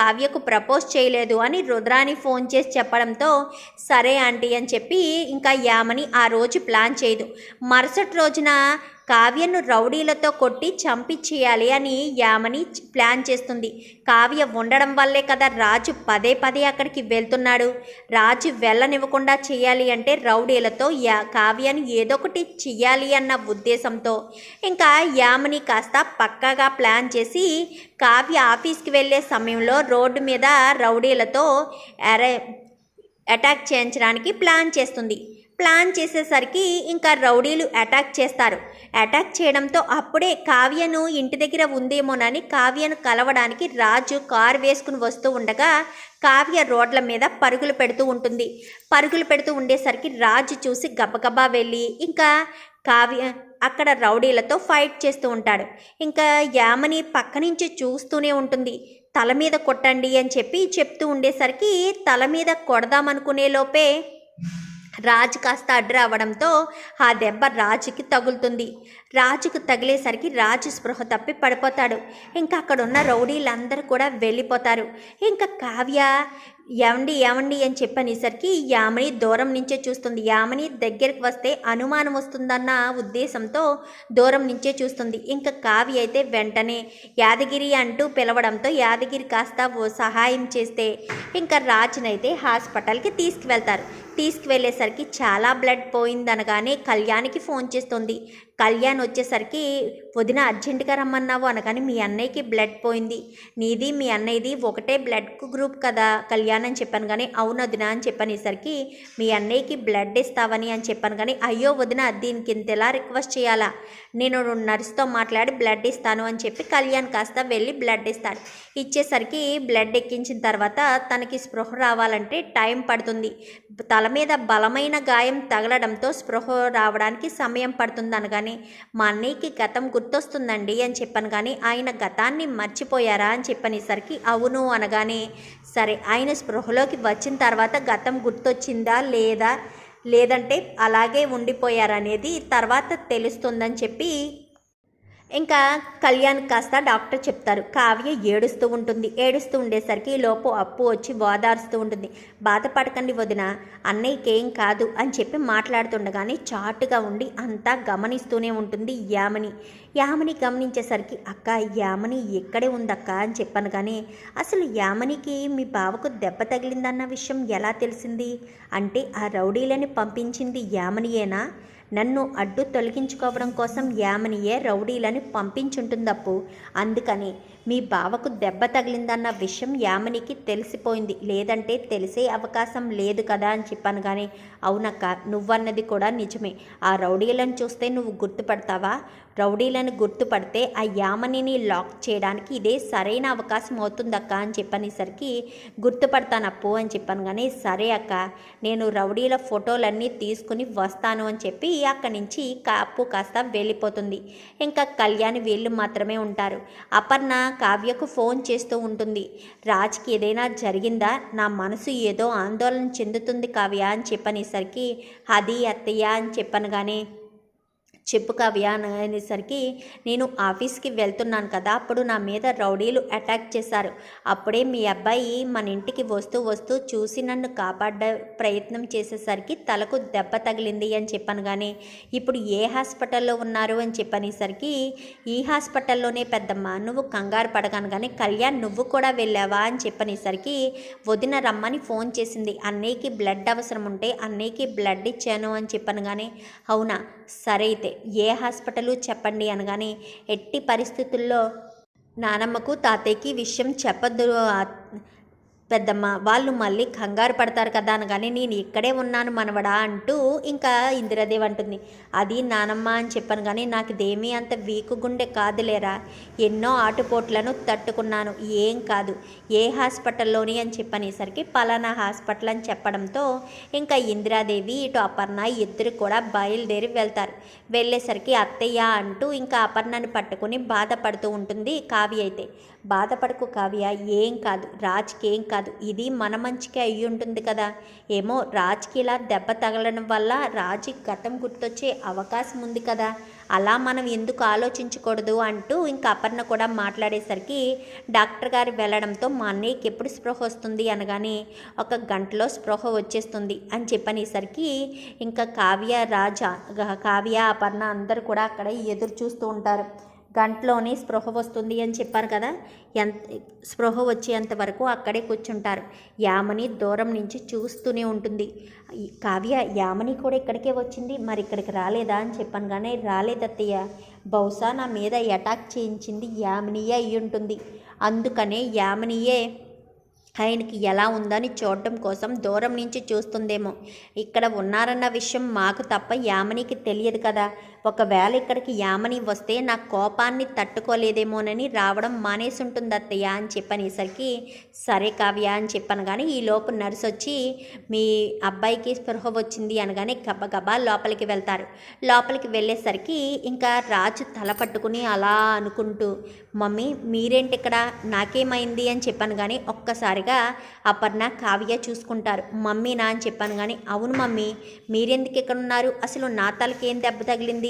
కావ్యకు propose చేయలేదు అని Rudrani phone చేసి చెప్పడంతో సరే ఆంటీ అని చెప్పి ఇంకా యామని ఆ రోజు ప్లాన్ చేయదు. మరుసటి రోజున కావ్యను రౌడీలతో కొట్టి చంపించేయాలి అని యామని ప్లాన్ చేస్తుంది. కావ్య ఉండడం వల్లే కదా రాజు పదే పదే అక్కడికి వెళ్తున్నాడు. రాజు వెళ్ళనివ్వకుండా చేయాలి అంటే రౌడీలతో యా కావ్యను ఏదో ఒకటి చెయ్యాలి అన్న ఉద్దేశంతో. ఇంకా యామని కాస్త పక్కాగా ప్లాన్ చేసి కావ్య ఆఫీస్కి వెళ్ళే సమయంలో రోడ్డు మీద రౌడీలతో అరే అటాక్ చేయించడానికి ప్లాన్ చేస్తుంది. ప్లాన్ చేసేసరికి ఇంకా రౌడీలు అటాక్ చేస్తారు. అటాక్ చేయడంతో అప్పుడే కావ్యను ఇంటి దగ్గర ఉందేమోనని కావ్యను కలవడానికి రాజు కారు వేసుకుని వస్తూ ఉండగా కావ్య రోడ్ల మీద పరుగులు పెడుతూ ఉంటుంది. పరుగులు పెడుతూ ఉండేసరికి రాజు చూసి గబగబా వెళ్ళి ఇంకా కావ్య అక్కడ రౌడీలతో ఫైట్ చేస్తూ ఉంటాడు. ఇంకా యామని పక్క నుంచి చూస్తూనే ఉంటుంది. తల మీద కొట్టండి అని చెప్పి చెప్తూ ఉండేసరికి తల మీద కొడదామనుకునే లోపే రాజు కాస్త అడ్డు రావడంతో ఆ దెబ్బ రాజుకి తగులుతుంది. రాజుకు తగిలేసరికి రాజు స్పృహ తప్పి పడిపోతాడు. ఇంకా అక్కడ ఉన్న రౌడీలందరూ కూడా వెళ్ళిపోతారు. ఇంకా కావ్య ఏమండి ఏమండి అని చెప్పనేసరికి యామని దూరం నుంచే చూస్తుంది. యామని దగ్గరికి వస్తే అనుమానం వస్తుందన్న ఉద్దేశంతో దూరం నుంచే చూస్తుంది. ఇంకా కావ్య అయితే వెంటనే యాదగిరి అంటూ పిలవడంతో యాదగిరి కాస్త ఓ సహాయం చేస్తే ఇంకా రాజునైతే హాస్పిటల్కి తీసుకువెళ్తారు. తీసుకువెళ్ళేసరికి చాలా బ్లడ్ పోయిందనగానే కళ్యాణ్కి ఫోన్ చేస్తుంది. కళ్యాణ్ వచ్చేసరికి వదిన అర్జెంటుగా రమ్మన్నావు అనగానే మీ అన్నయ్యకి బ్లడ్ పోయింది. నీది మీ అన్నయ్యది ఒకటే బ్లడ్ గ్రూప్ కదా కళ్యాణ్ అని చెప్పాను కానీ అవును వదిన అని చెప్పనేసరికి మీ అన్నయ్యకి బ్లడ్ ఇస్తావని అని చెప్పాను కానీ అయ్యో వదిన దీనికి ఇంత ఎలా రిక్వెస్ట్ చేయాలా? నేను నర్స్తో మాట్లాడి బ్లడ్ ఇస్తాను అని చెప్పి కళ్యాణ్ కాస్త వెళ్ళి బ్లడ్ ఇస్తాడు. ఇచ్చేసరికి బ్లడ్ ఎక్కించిన తర్వాత తనకి స్పృహ రావాలంటే టైం పడుతుంది. తల మీద బలమైన గాయం తగలడంతో స్పృహ రావడానికి సమయం పడుతుంది అనగానే మా అన్నయ్యకి గతం గుర్తొస్తుందండి అని చెప్పాను కానీ ఆయన గతాన్ని మర్చిపోయారా అని చెప్పనేసరికి అవును అనగానే సరే ఆయన స్పృహలోకి వచ్చిన తర్వాత గతం గుర్తొచ్చిందా లేదా లేదంటే అలాగే ఉండిపోయారనేది తర్వాత తెలుస్తుందని చెప్పి ఇంకా కళ్యాణ్ కాస్త డాక్టర్ చెప్తారు. కావ్య ఏడుస్తూ ఉంటుంది. ఏడుస్తూ ఉండేసరికి లోపు అప్పు వచ్చి ఓదారుస్తూ ఉంటుంది. బాధపడకండి వదిన అన్నయ్యకి ఏం కాదు అని చెప్పి మాట్లాడుతుండగానే చాటుగా ఉండి అంతా గమనిస్తూనే ఉంటుంది యామని. యామని గమనించేసరికి అక్క యామని ఎక్కడే ఉందక్క అని చెప్పాను కానీ అసలు యామనికి మీ బావకు దెబ్బ తగిలిందన్న విషయం ఎలా తెలిసింది? అంటే ఆ రౌడీలని పంపించింది యామనియేనా? నన్ను అడ్డు తొలగించుకోవడం కోసం యామనియే రౌడీలని పంపించుంటుందప్పు. అందుకని మీ బావకు దెబ్బ తగిలిందన్న విషయం యామనికి తెలిసిపోయింది. లేదంటే తెలిసే అవకాశం లేదు కదా అని చెప్పాను కానీ అవునక్క నువ్వన్నది కూడా నిజమే. ఆ రౌడీలను చూస్తే నువ్వు గుర్తుపడతావా? రౌడీలను గుర్తుపడితే ఆ యామనిని లాక్ చేయడానికి ఇదే సరైన అవకాశం అవుతుందక్క అని చెప్పనేసరికి గుర్తుపడతానప్పు అని చెప్పాను. కానీ సరే అక్క నేను రౌడీల ఫోటోలన్నీ తీసుకుని వస్తాను అని చెప్పి అక్కడి నుంచి కాపు కాస్త వెళ్ళిపోతుంది. ఇంకా కళ్యాణి వీళ్ళు మాత్రమే ఉంటారు. అపర్ణ కావ్యకు ఫోన్ చేస్తూ ఉంటుంది. రాజ్కి ఏదైనా జరిగిందా? నా మనసు ఏదో ఆందోళన చెందుతుంది కావ్య అని చెప్పనేసరికి అది అత్తయ్య అని చెప్పనగానే చెప్పు కావ్య అనేసరికి నేను ఆఫీస్కి వెళ్తున్నాను కదా అప్పుడు నా మీద రౌడీలు అటాక్ చేశారు. అప్పుడే మీ అబ్బాయి మన ఇంటికి వస్తూ వస్తూ చూసి నన్ను కాపాడ ప్రయత్నం చేసేసరికి తలకు దెబ్బ తగిలింది అని చెప్పాను కానీ ఇప్పుడు ఏ హాస్పిటల్లో ఉన్నారు అని చెప్పనేసరికి ఈ హాస్పిటల్లోనే పెద్దమ్మ నువ్వు కంగారు పడగాను కానీ కళ్యాణ్ నువ్వు కూడా వెళ్ళావా అని చెప్పనేసరికి వదిన రమ్మని ఫోన్ చేసింది. అన్నయ్యకి బ్లడ్ అవసరం ఉంటే అన్నయ్యకి బ్లడ్ ఇచ్చాను అని చెప్పాను కానీ అవునా సరే అయితే. ఏ హాస్పిటలు చెప్పండి అనగానే ఎట్టి పరిస్థితుల్లో నానమ్మకు తాతయ్యకి విషయం చెప్పద్దు పెద్దమ్మ వాళ్ళు మళ్ళీ కంగారు పడతారు కదా అనగానే నేను ఇక్కడే ఉన్నాను మనవడా అంటూ ఇంకా ఇందిరాదేవి అంటుంది. అది నానమ్మ అని చెప్పాను కానీ నాకు ఇదేమీ అంత వీకు గుండె కాదులేరా. ఎన్నో ఆటుపోట్లను తట్టుకున్నాను. ఏం కాదు. ఏ హాస్పిటల్లోని అని చెప్పనేసరికి పలానా హాస్పిటల్ అని చెప్పడంతో ఇంకా ఇందిరాదేవి ఇటు అపర్ణ ఇద్దరు కూడా బయలుదేరి వెళ్తారు. వెళ్ళేసరికి అత్తయ్య అంటూ ఇంకా అపర్ణని పట్టుకుని బాధపడుతూ ఉంటుంది కావ్య అయితే. బాధపడకు కావ్య ఏం కాదు రాజ్కి ఏం కాదు ఇది మన మంచికే అయ్యి ఉంటుంది కదా. ఏమో రాజ్కి ఇలా దెబ్బ తగలడం వల్ల రాజుకి గతం గుర్తొచ్చే అవకాశం ఉంది కదా. అలా మనం ఎందుకు ఆలోచించకూడదు అంటూ ఇంకా అపర్ణ కూడా మాట్లాడేసరికి డాక్టర్ గారు వెళ్ళడంతో మా అన్నయ్యకి ఎప్పుడు స్పృహ వస్తుంది అనగానే ఒక గంటలో స్పృహ వచ్చేస్తుంది అని చెప్పనేసరికి ఇంకా కావ్య రాజా కావ్య అపర్ణ అందరూ కూడా అక్కడ ఎదురు చూస్తూ ఉంటారు. గంటలోనే స్పృహ వస్తుంది అని చెప్పారు కదా. ఎంత స్పృహ వచ్చేంత వరకు అక్కడే కూర్చుంటారు. యామని దూరం నుంచి చూస్తూనే ఉంటుంది. కావ్య యామని కూడా ఇక్కడికే వచ్చింది. మరి ఇక్కడికి రాలేదా అని చెప్పాను కానీ రాలేదత్తయ్య బహుశా నా మీద అటాక్ చేయించింది యామనియే అయి ఉంటుంది. అందుకనే యామనియే ఆయనకి ఎలా ఉందని చూడడం కోసం దూరం నుంచి చూస్తుందేమో. ఇక్కడ ఉన్నారన్న విషయం మాకు తప్ప యామనికి తెలియదు కదా. ఒకవేళ ఇక్కడికి యామని వస్తే నా కోపాన్ని తట్టుకోలేదేమోనని రావడం మానేసి ఉంటుంది అత్తయ్య అని చెప్పనేసరికి సరే కావ్య అని చెప్పాను కానీ ఈ లోపు నర్స్ వచ్చి మీ అబ్బాయికి స్పృహ వచ్చింది అనగానే గబగబా లోపలికి వెళ్తారు. లోపలికి వెళ్ళేసరికి ఇంకా రాజు తల పట్టుకుని అలా అనుకుంటూ మమ్మీ మీరేంటి ఇక్కడ నాకేమైంది? అని చెప్పాను కానీ ఒక్కసారిగా అపర్ణ కావ్య చూసుకుంటారు. మమ్మీ నా అని చెప్పాను కానీ అవును మమ్మీ మీరెందుకు ఇక్కడ ఉన్నారు అసలు నా తలకి ఏం దెబ్బ తగిలింది?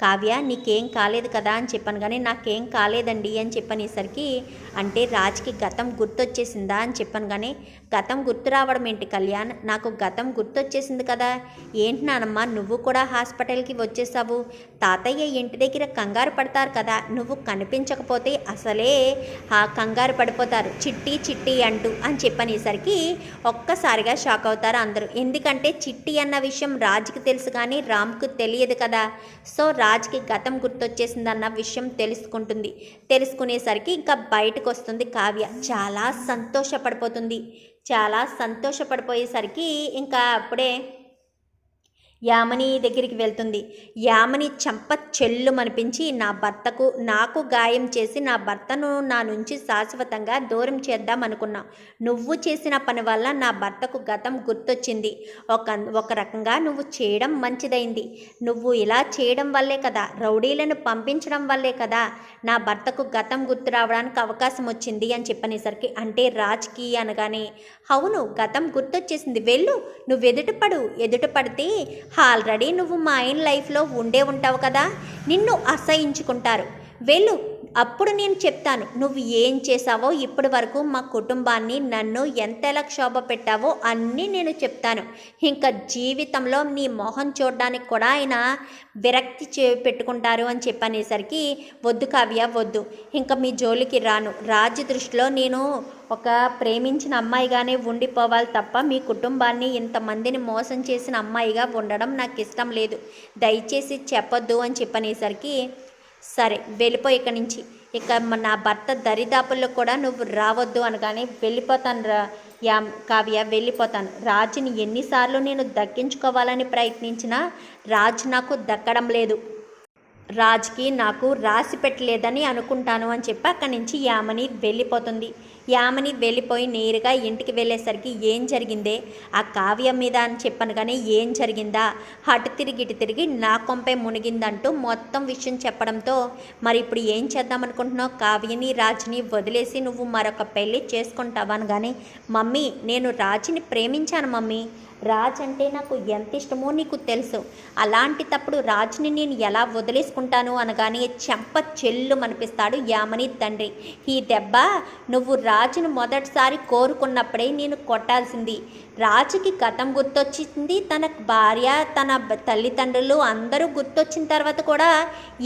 కావ్య నీకేం కాలేదు కదా అని చెప్పాను. కానీ నాకేం కాలేదండి అని చెప్పనేసరికి అంటే రాజ్కి గతం గుర్తొచ్చేసిందా అని చెప్పాను. కానీ గతం గుర్తు రావడం ఏంటి కళ్యాణ్? నాకు గతం గుర్తొచ్చేసింది కదా. ఏంటి నానమ్మ నువ్వు కూడా హాస్పిటల్కి వచ్చేసావు. తాతయ్య ఇంటి దగ్గర కంగారు పడతారు కదా. నువ్వు కనిపించకపోతే అసలే ఆ కంగారు పడిపోతారు. చిట్టి చిట్టి అంటూ అని చెప్పనేసరికి ఒక్కసారిగా షాక్ అవుతారు అందరూ. ఎందుకంటే చిట్టి అన్న విషయం రాజుకి తెలుసు కానీ రామ్కు తెలియదు కదా. సో రా రాజ్కి గతం గుర్తొచ్చేసిందన్న విషయం తెలుసుకుంటుంది. తెలుసుకునేసరికి ఇంకా బయటకు వస్తుంది కావ్య. చాలా సంతోషపడిపోతుంది. చాలా సంతోషపడిపోయేసరికి ఇంకా అప్పుడే యామని దగ్గరికి వెళ్తుంది. యామని చంప చెల్లు మనిపించి నా భర్తకు నాకు గాయం చేసి నా భర్తను నా నుంచి శాశ్వతంగా దూరం చేద్దాం అనుకున్నా నువ్వు చేసిన పని వల్ల నా భర్తకు గతం గుర్తొచ్చింది. ఒక ఒక రకంగా నువ్వు చేయడం మంచిదైంది. నువ్వు ఇలా చేయడం వల్లే కదా రౌడీలను పంపించడం వల్లే కదా నా భర్తకు గతం గుర్తు రావడానికి అవకాశం వచ్చింది అని చెప్పనేసరికి అంటే రాజ్కి అనగానే అవును గతం గుర్తొచ్చేసింది. వెళ్ళు నువ్వు ఎదుటపడు ఎదుటపడితే ఆల్రెడీ నువ్వు మా ఆయన లైఫ్లో ఉండే ఉంటావు కదా? నిన్ను అసహించుకుంటారు. వెళ్ళు అప్పుడు నేను చెప్తాను. నువ్వు ఏం చేసావో ఇప్పటి వరకు మా కుటుంబాన్ని నన్ను ఎంతలా క్షోభ పెట్టావో అన్నీ నేను చెప్తాను. ఇంకా జీవితంలో నీ మొహం చూడడానికి కూడా ఆయన విరక్తి చే పెట్టుకుంటారు అని చెప్పనేసరికి వద్దు కావ్య వద్దు. ఇంకా మీ జోలికి రాను. రాజు దృష్టిలో నేను ఒక ప్రేమించిన అమ్మాయిగానే ఉండిపోవాలి తప్ప మీ కుటుంబాన్ని ఇంతమందిని మోసం చేసిన అమ్మాయిగా ఉండడం నాకు ఇష్టం లేదు. దయచేసి చెప్పొద్దు అని చెప్పనేసరికి సరే వెళ్ళిపో ఇక్కడి నుంచి. ఇక నా భర్త దరిదాపుల్లో కూడా నువ్వు రావద్దు అనగానే వెళ్ళిపోతాను రా యా కావ్య వెళ్ళిపోతాను. రాజుని ఎన్నిసార్లు నేను దక్కించుకోవాలని ప్రయత్నించినా రాజు నాకు దక్కడం లేదు. రాజ్కి నాకు రాసి పెట్టలేదని అనుకుంటాను అని చెప్పి అక్కడి నుంచి యామని వెళ్ళిపోతుంది. యామని వెళ్ళిపోయి నేరుగా ఇంటికి వెళ్ళేసరికి ఏం జరిగిందే? ఆ కావ్యం మీద అని చెప్పాను కానీ ఏం జరిగిందా? అటు తిరిగి ఇటు తిరిగి నా కొంపే మునిగిందంటూ మొత్తం విషయం చెప్పడంతో మరి ఇప్పుడు ఏం చేద్దాం అనుకుంటున్నావు? కావ్యని రాజుని వదిలేసి నువ్వు మరొక పెళ్ళి చేసుకుంటావని కానీ మమ్మీ నేను రాజుని ప్రేమించాను మమ్మీ. రాజ్ అంటే నాకు ఎంత ఇష్టమో నీకు తెలుసు. అలాంటి తప్పుడు రాజుని నేను ఎలా వదిలేసుకుంటాను అనగానే చెంప చెల్లు అనిపిస్తాడు యామని తండ్రి. ఈ దెబ్బ నువ్వు రాజును మొదటిసారి కోరుకున్నప్పుడే నేను కొట్టాల్సింది. రాజుకి గతం గుర్తొచ్చింది తన భార్య తన తల్లిదండ్రులు అందరూ గుర్తొచ్చిన తర్వాత కూడా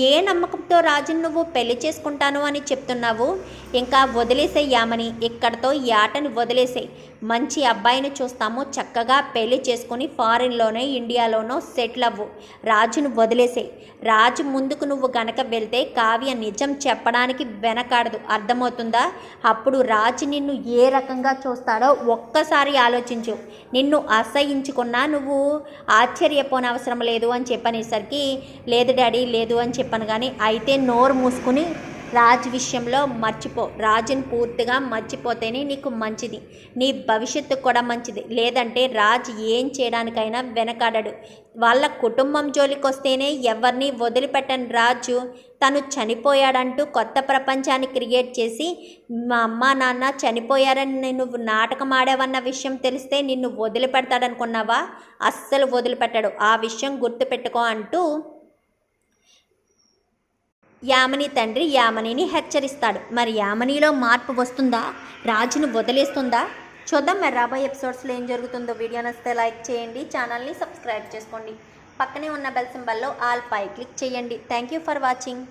ఏ నమ్మకంతో రాజును నువ్వు పెళ్ళి చేసుకుంటాను అని చెప్తున్నావు? ఇంకా వదిలేసేయ్ యామని ఇక్కడతో ఈ ఆటను వదిలేసేయి. మంచి అబ్బాయిని చూస్తాము. చక్కగా పెళ్ళి చేసుకుని ఫారిన్లోనే ఇండియాలోనో సెటిల్ అవ్వు. రాజును వదిలేసేయి. రాజు ముందుకు నువ్వు గనక వెళ్తే కావ్య నిజం చెప్పడానికి వెనకాడదు. అర్థమవుతుందా? అప్పుడు రాజు నిన్ను ఏ రకంగా చూస్తాడో ఒక్కసారి ఆలోచించు. నిన్ను అసహించుకున్నా నువ్వు ఆశ్చర్యపోనవసరం లేదు అని చెప్పనేసరికి లేదు డాడీ లేదు అని చెప్పాను కానీ అయితే నోరు మూసుకుని రాజు విషయంలో మర్చిపో. రాజుని పూర్తిగా మర్చిపోతేనే నీకు మంచిది. నీ భవిష్యత్తు కూడా మంచిది. లేదంటే రాజు ఏం చేయడానికైనా వెనకాడడు. వాళ్ళ కుటుంబం జోలికి వస్తేనే ఎవరిని వదిలిపెట్టని రాజు తను చనిపోయాడంటూ కొత్త ప్రపంచాన్ని క్రియేట్ చేసి మా అమ్మ నాన్న చనిపోయారని నువ్వు నాటకం ఆడావన్న విషయం తెలిస్తే నిన్ను వదిలిపెడతాడనుకున్నావా? అస్సలు వదిలిపెట్టాడు. ఆ విషయం గుర్తుపెట్టుకో అంటూ యామని తండ్రి యామనిని హెచ్చరిస్తాడు. మరి యామనిలో మార్పు వస్తుందా? రాజును వదిలేస్తుందా? చూద్దాం మరి రాబోయే ఎపిసోడ్స్లో ఏం జరుగుతుందో. వీడియో నచ్చితే లైక్ చేయండి ఛానల్ని సబ్స్క్రైబ్ చేసుకోండి. పక్కనే ఉన్న బెల్ సింబల్లో ఆల్ పై క్లిక్ చేయండి. Thank you for watching.